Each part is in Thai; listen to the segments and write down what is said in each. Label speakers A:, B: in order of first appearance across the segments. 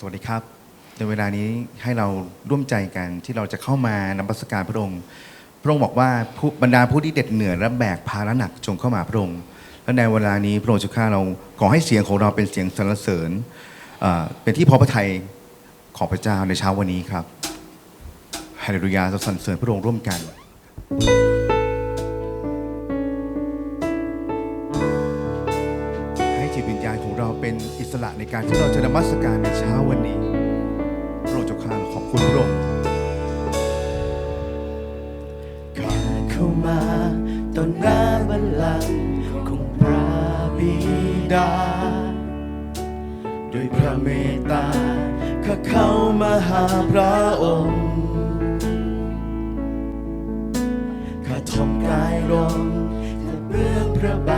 A: สวัสดีครับ ในเวลานี้ให้เราร่วมใจกันที่เราจะเข้ามานมัสการพระองค์ พระองค์บอกว่าผู้บรรดาผู้ที่เด็ดเหนื่อยและแบกภาระหนักจงเข้ามาพระองค์ และในเวลานี้พระองค์จะข้าเราขอให้เสียงของเราเป็นเสียงสรรเสริญเป็นที่พอพระทัยของพระเจ้าในเช้าวันนี้ครับฮาเลลูยาเราสรรเสริญพระองค์ร่วมกันให้ จิตวิญญาณของเราเป็นอิสระในการที่เราจะนมัสการในเช้าวันนี้พระองค์เจ้าข้าขอบคุณพระองค์
B: ข้าเข้ามาต่อหน้าบัลลังก์ของพระบิดาด้วยพระเมตตาข้าเข้ามาหาพระองค์ข้าทอมกายลงข้าเบื้องพระบา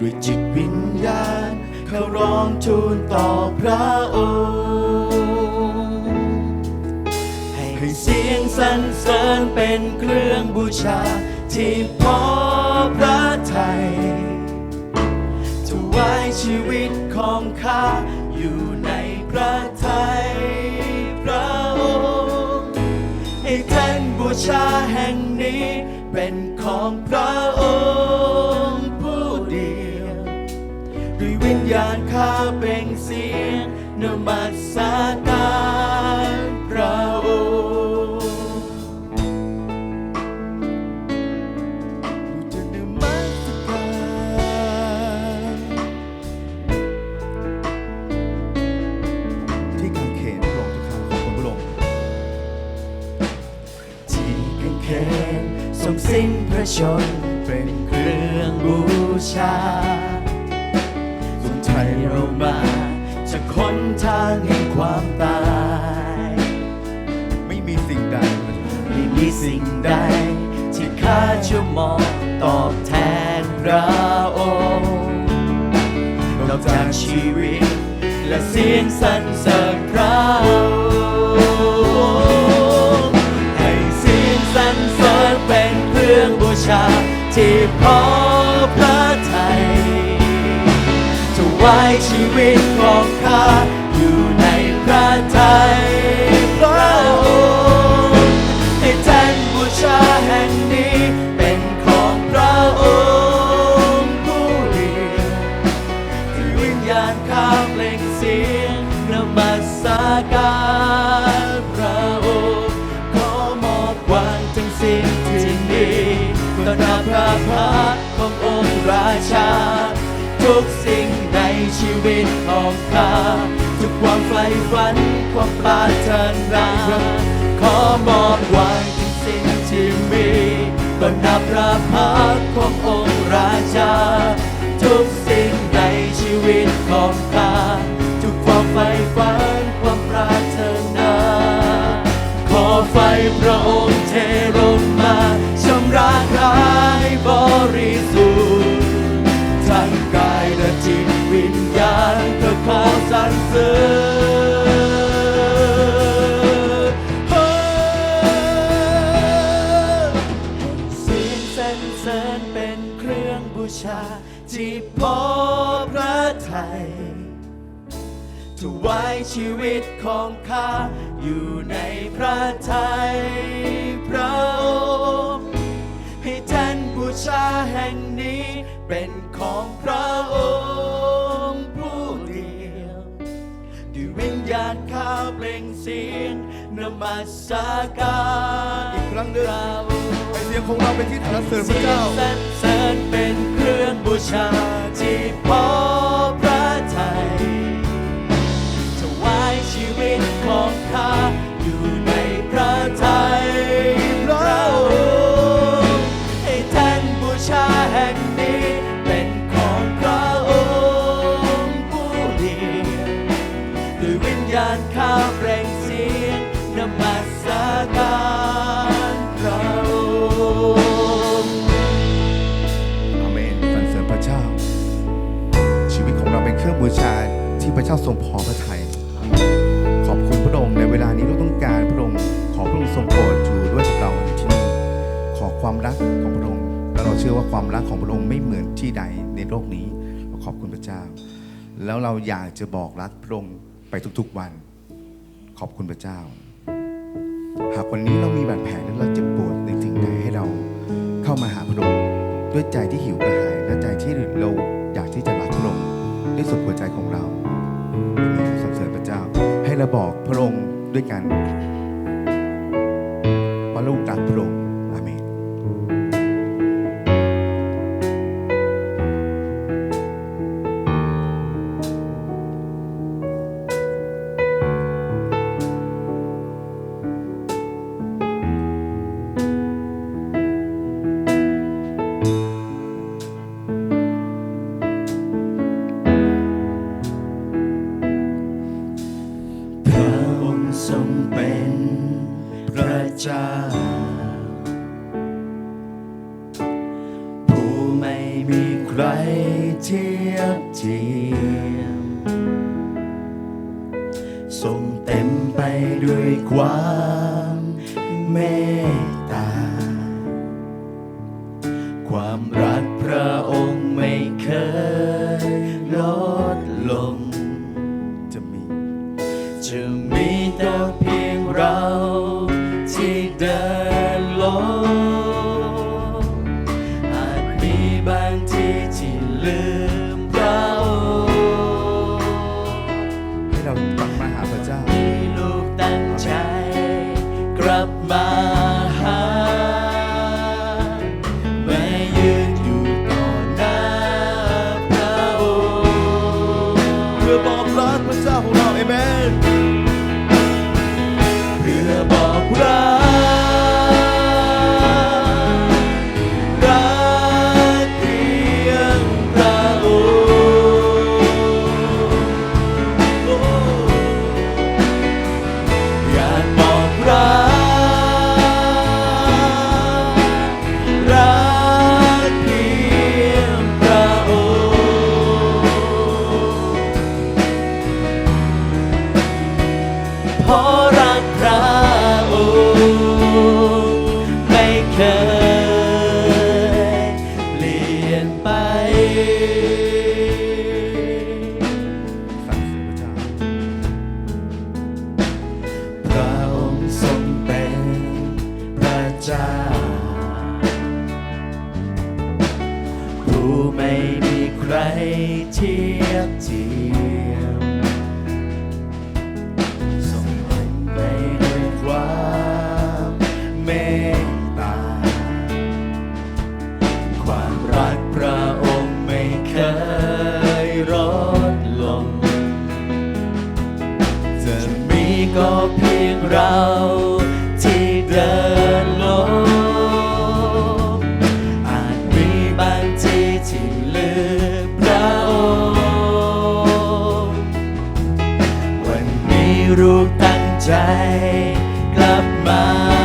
B: ด้วยจิตวิญญาณเขาร้องทูลต่อพระองค์ ให้เสียงสรรเสริญเป็นเครื่องบูชา ที่พอพระไทยถวายชีวิตของข้าอยู่ในพระทัยพระองค์ให้แท่นบูชาแห่งนี้เป็นของพระองค์ วยวิญญาณข้าเป่งเสียงนมัสการพระองค์จะนมัสการ
A: ที่กางเขนพระองค์เจ้าข้าขอบคุณพระองค์
B: ที่กางเขนทรงสิ้นพระชนเป็นเครื่องบูชา เรามาจะค้นทางแห่งความตาย
A: ไม่มีสิ่งใด
B: ไม่มีสิ่งใด ที่ข้าจะมองตอบแทนพระองค์นอกจากชีวิต และเสียงสรรเสริญพระองค์ให้เสียงสรรเสริญเป็นเครื่องบูชาที่พอ ไว้ชีวิตของข้า วิตของข้าทุกความใฝ่ฝันความปรารถนาขอมอบไว้ทุกสิ่งที่มีต่อหน้าพระพักตร์ขององค์ราชา ถวายชีวิตของข้าอยู่ในพระทัยพระองค์ให้แทนบูชาแห่งนี้เป็นของพระองค์ผู้เดียวด้วยวิญญาณข้าเปล่งเสียงนมัสการ
A: อีกครั้งหนึ่ง
B: พระองค์
A: ให้เสียงของเราเป็นที่สรรเสริญพระเจ้า
B: สรรเสริญเป็นเครื่องบูชาที่พอ ของข้าอยู่ในพระทัยพระองค์ให้แท่นบูชาแห่งนี้เป็นของพระองค์ผู้เดียวด้วยวิญญาณข้าเปล่งเสียงนมัสการพระองค์
A: อาเมนสรรเสริญพระเจ้า ชีวิตของเราเป็นเครื่องบูชาที่พระเจ้าทรงพอพระทัย ความรักของพระองค์และเราเชื่อว่าความรักของพระองค์ไม่เหมือนที่ใดในโลกนี้เราขอบคุณพระเจ้า แล้วเราอยากจะบอกรักพระองค์ไปทุกๆวัน ขอบคุณพระเจ้า หากวันนี้เรามีบาดแผลและเราเจ็บปวดในสิ่งใดให้เราเข้ามาหาพระองค์ด้วยใจที่หิวกระหายและใจที่เราอยากที่จะรักพระองค์ด้วยสุดหัวใจของเราอามนสรรเสริญพระเจ้า ให้เราบอกพระองค์ด้วยกัน พระองค์
B: ทรงเป็นพระเจ้า ผู้ไม่มีใครเทียบเทียมทรงเต็มไปด้วยความเมตตา ความรักพระองค์ไม่เคยลด
A: จ้า
B: ผู้ไม่มีใครเทียบเทียมทรงเป็นไปด้วยความเมตตา ความรักพระองค์ไม่เคยลดลง จะมีก็เพียงเราที่เดิน ใจกลับมาหา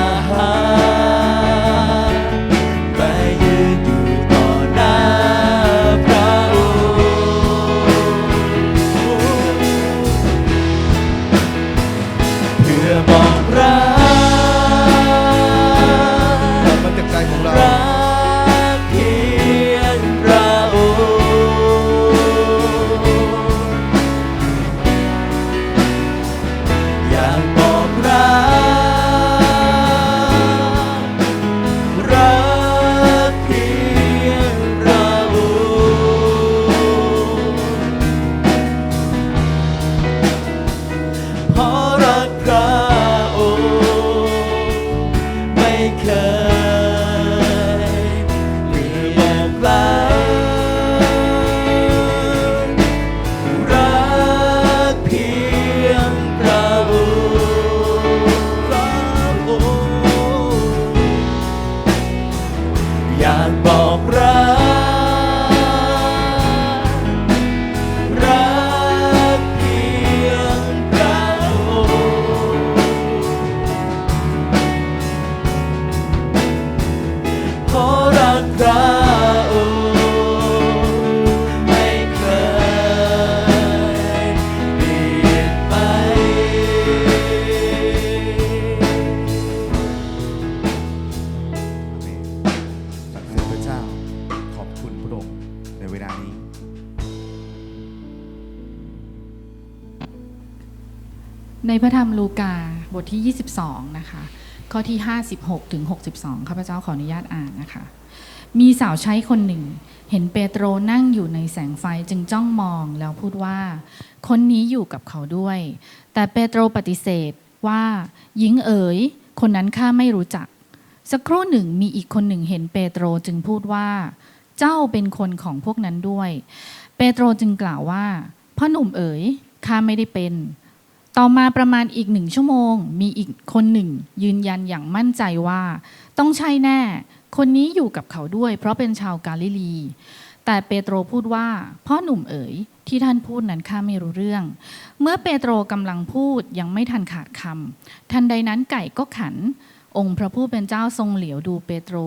A: ใน
C: พระธรรมลูกาบทที่ 22 นะคะ ข้อที่ 56ถึง62 ข้าพเจ้าขออนุญาตอ่านนะคะ มีสาวใช้คนหนึ่ง เห็นเปโตรนั่งอยู่ในแสงไฟจึงจ้องมองแล้วพูดว่า คนนี้อยู่กับเขาด้วย แต่เปโตรปฏิเสธว่าหญิงเอ๋ย คนนั้นข้าไม่รู้จัก สักครู่หนึ่งมีอีกคนหนึ่งเห็นเปโตรจึงพูดว่า เจ้าเป็นคนของพวกนั้นด้วย เปโตรจึงกล่าวว่าพ่อหนุ่มเอ๋ยข้าไม่ได้เป็น ต่อมาประมาณอีกหนึ่งชั่วโมง มีอีกคนหนึ่ง ยืนยันอย่างมั่นใจว่า ต้องใช่แน่ คนนี้อยู่กับเขาด้วย เพราะเป็นชาวกาลิลี แต่เปโตรพูดว่าพ่อหนุ่มเอ๋ยที่ท่านพูดนั้นข้าไม่รู้เรื่อง เมื่อเปโตรกำลังพูดยังไม่ทันขาดคำทันใดนั้นไก่ก็ขัน องค์พระผู้เป็นเจ้าทรงเหลียวดูเปโตร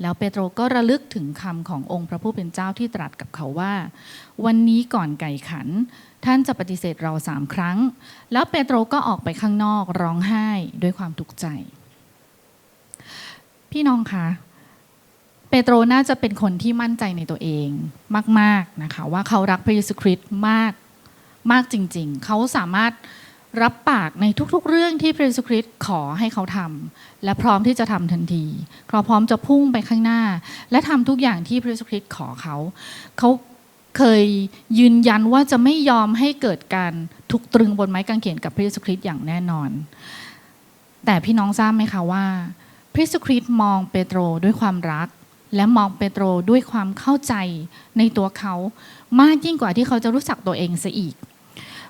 C: แล้วเปโตรก็ระลึกถึงคำขององค์พระผู้เป็นเจ้าที่ตรัสกับเขาว่า วันนี้ก่อนไก่ขัน ท่านจะปฏิเสธเราสามครั้ง แล้วเปโตรก็ออกไปข้างนอกร้องไห้ด้วยความทุกข์ใจ พี่น้องคะเปโตรน่าจะเป็นคนที่มั่นใจในตัวเองมาก ๆนะคะว่าเขารักพระเยซูคริสต์มากมากจริง ๆ เขาสามารถรับปากในทุกๆ เรื่องที่พระเยซูคริสต์ขอให้เขาทำและพร้อมที่จะทำทันทีเขาพร้อมจะพุ่งไปข้างหน้า และทำทุกอย่างที่พระเยซูคริสต์ขอเขา เขา เคยยืนยันว่าจะไม่ยอมให้เกิดการถูกตรึงบนไม้กางเขนกับพระเยซูคริสต์อย่างแน่นอน แต่พี่น้องทราบไหมคะว่า พระเยซูคริสต์มองเปโตรด้วยความรัก และมองเปโตรด้วยความเข้าใจในตัวเขา มากยิ่งกว่าที่เขาจะรู้จักตัวเองซะอีก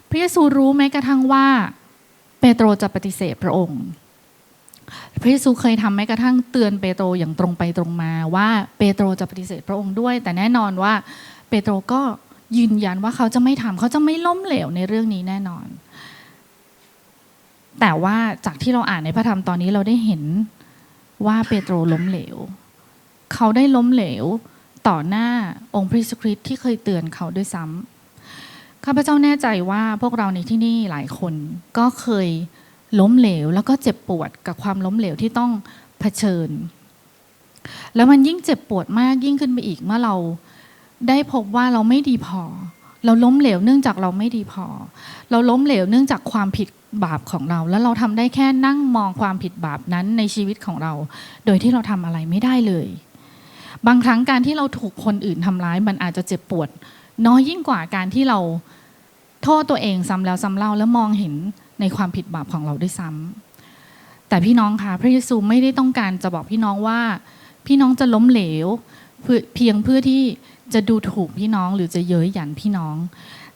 C: พระเยซูรู้แม้กระทั่งว่า เปโตรจะปฏิเสธพระองค์พระเยซูเคยทำแม้กระทั่งเตือนเปโตรอย่างตรงไปตรงมาว่าเปโตรจะปฏิเสธพระองค์ด้วย แต่แน่นอนว่า เปโตรก็ยืนยันว่าเขาจะไม่ทำเขาจะไม่ล้มเหลวในเรื่องนี้แน่นอน แต่ว่าจากที่เราอ่านในพระธรรมตอนนี้เราได้เห็นว่าเปโตรล้มเหลว เขาได้ล้มเหลวต่อหน้าองค์พระเยซูคริสต์ที่เคยเตือนเขาด้วยซ้ำข้าพเจ้าแน่ใจว่าพวกเราในที่นี่หลายคนก็เคยล้มเหลว แล้วก็เจ็บปวดกับความล้มเหลวที่ต้องเผชิญ แล้วมันยิ่งเจ็บปวดมากยิ่งขึ้นไปอีกเมื่อเรา ได้พบว่าเราไม่ดีพอ เราล้มเหลวเนื่องจากเราไม่ดีพอ เราล้มเหลวเนื่องจากความผิดบาปของเรา แล้วเราทำได้แค่นั่งมองความผิดบาปนั้นในชีวิตของเรา โดยที่เราทำอะไรไม่ได้เลย บางครั้งการที่เราถูกคนอื่นทำร้าย มันอาจจะเจ็บปวด น้อยยิ่งกว่าการที่เราโทษตัวเองซ้ำแล้วซ้ำเล่าแล้วมองเห็นในความผิดบาปของเราด้วยซ้ำแต่พี่น้องคะพระเยซูไม่ได้ต้องการจะบอกพี่น้องว่า พี่น้องจะล้มเหลวเพียงเพื่อที่ จะดูถูกพี่น้องหรือจะเย้ยหยันพี่น้อง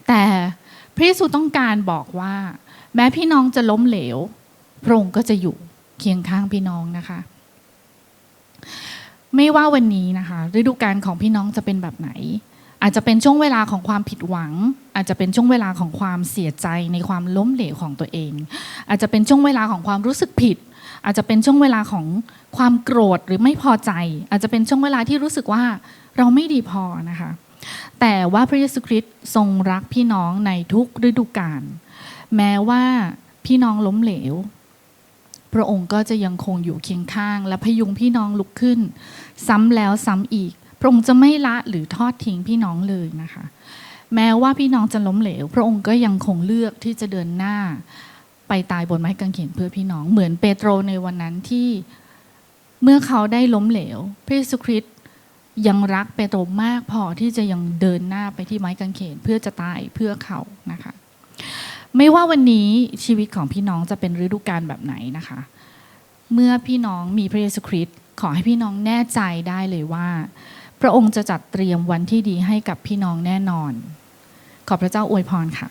C: แต่พระเยซูต้องการบอกว่า แม้พี่น้องจะล้มเหลวพระองค์ก็จะอยู่เคียงข้างพี่น้องนะคะ ไม่ว่าวันนี้นะคะฤดูกาลของพี่น้องจะเป็นแบบไหน อาจจะเป็นช่วงเวลาของความผิดหวัง อาจจะเป็นช่วงเวลาของความเสียใจในความล้มเหลวของตัวเอง อาจจะเป็นช่วงเวลาของความรู้สึกผิด อาจจะเป็นช่วงเวลาของความโกรธหรือไม่พอใจ อาจจะเป็นช่วงเวลาที่รู้สึกว่าเราไม่ดีพอนะคะ แต่ว่าพระเยซูคริสต์ทรงรักพี่น้องในทุกฤดูกาลแม้ว่าพี่น้องล้มเหลว พระองค์ก็จะยังคงอยู่เคียงข้าง และพยุงพี่น้องลุกขึ้น ซ้ำแล้วซ้ำอีก พระองค์จะไม่ละหรือทอดทิ้งพี่น้องเลยนะคะ แม้ว่าพี่น้องจะล้มเหลว พระองค์ก็ยังคงเลือกที่จะเดินหน้า ไปตายบนไม้กางเขนเพื่อพี่น้อง เหมือนเปโตรในวันนั้นที่เมื่อเขาได้ล้มเหลว พระเยซูคริสต์ยังรักเปโตรมากพอที่จะยังเดินหน้าไปที่ไม้กางเขนเพื่อจะตายเพื่อเขานะคะ ไม่ว่าวันนี้ชีวิตของพี่น้องจะเป็นฤดูกาลแบบไหนนะคะ เมื่อพี่น้องมีพระเยซูคริสต์ขอให้พี่น้องแน่ใจได้เลยว่า พระองค์จะจัดเตรียมวันที่ดีให้กับพี่น้องแน่นอน ขอพระเจ้าอวยพรค่ะ